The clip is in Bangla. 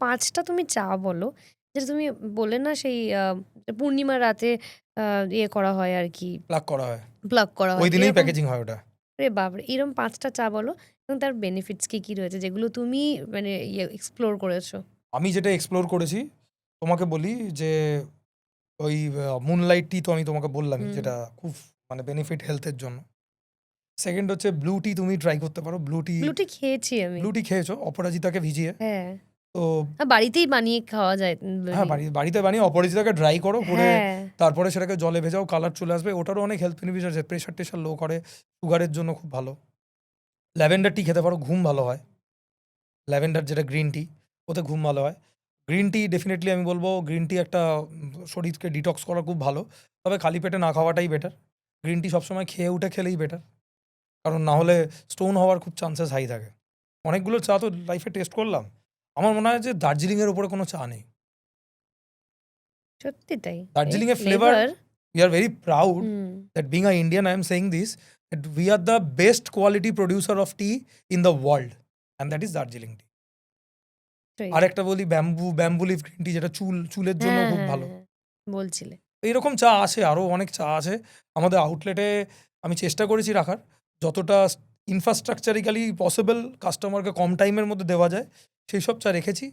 পাঁচটা তুমি চা বলো। যেটা তুমি বলে না সেই পূর্ণিমা রাতে ইয়ে করা হয় আর কি। প্লাগ করা হয়। প্লাগ করা হয়। ওই দিনেই প্যাকেজিং হয় ওটা। রে বাপরে! এরকম পাঁচটা চা বলো এবং তার বেনিফিটস কি কি রয়েছে যেগুলো তুমি মানে ইয়ে এক্সপ্লোর করেছ? আমি যেটা এক্সপ্লোর করেছি তোমাকে বলি যে ওই মুনলাইট টি তো আমি তোমাকে বললামই হুম। যেটা খুব মানে বেনিফিট হেলথের জন্য। সেকেন্ড হচ্ছে ব্লু টি তুমি ট্রাই করতে পারো। ব্লু টি ব্লুটি খেয়েছি আমি। ব্লু টি খেয়েছো অপরাজিতাকে ভিজিয়ে। হ্যাঁ। তো বাড়িতেই বানিয়ে খাওয়া যায় হ্যাঁ বাড়ি বাড়িতে বানিয়ে অপরাজিতাকে ড্রাই করো করে হ্যাঁ। তারপরে সেটাকে জলে ভেজাও কালার চলে আসবে। ওটারও অনেক হেলথ বেনিফিট আছে প্রেশার টেশার লো করে সুগারের জন্য খুব ভালো। ল্যাভেন্ডার টি খেতে পারো ঘুম ভালো হয়। ল্যাভেন্ডার যেটা গ্রিন টি ওতে ঘুম ভালো হয়। গ্রিন টি ডেফিনেটলি আমি বলব গ্রিন টি একটা শরীরকে ডিটক্স করা খুব ভালো। তবে খালি পেটে না খাওয়াটাই বেটার গ্রিন টি সবসময় খেয়ে উঠে খেলেই বেটার কারণ না হলে স্টোন হওয়ার খুব চান্সেস হাই থাকে। অনেকগুলো চা তো লাইফে টেস্ট করলাম। আমার মনে হয় যে দার্জিলিং এর উপরে কোনো চা নেই। সত্যি তাই? দার্জিলিংয়ের flavor we are very proud hmm. that being an Indian, I am saying this that we are the best quality producer of tea in the world, and that is Darjeeling tea. আর একটা বলি bamboo bamboo leaf green tea যেটা চুল চুলের জন্য হ্যাঁ, খুব হ্যাঁ, ভালো। হ্যাঁ, বলছিলে। তো এরকম চা আছে আরও অনেক চা আছে আমাদের আউটলেটে আমি চেষ্টা করেছি রাখার যতটা ইনফ্রাস্ট্রাকচারিক্যালি পসিবল কাস্টমারকে কম টাইমের মধ্যে দেওয়া যায়। সেই সব চা রেখেছি।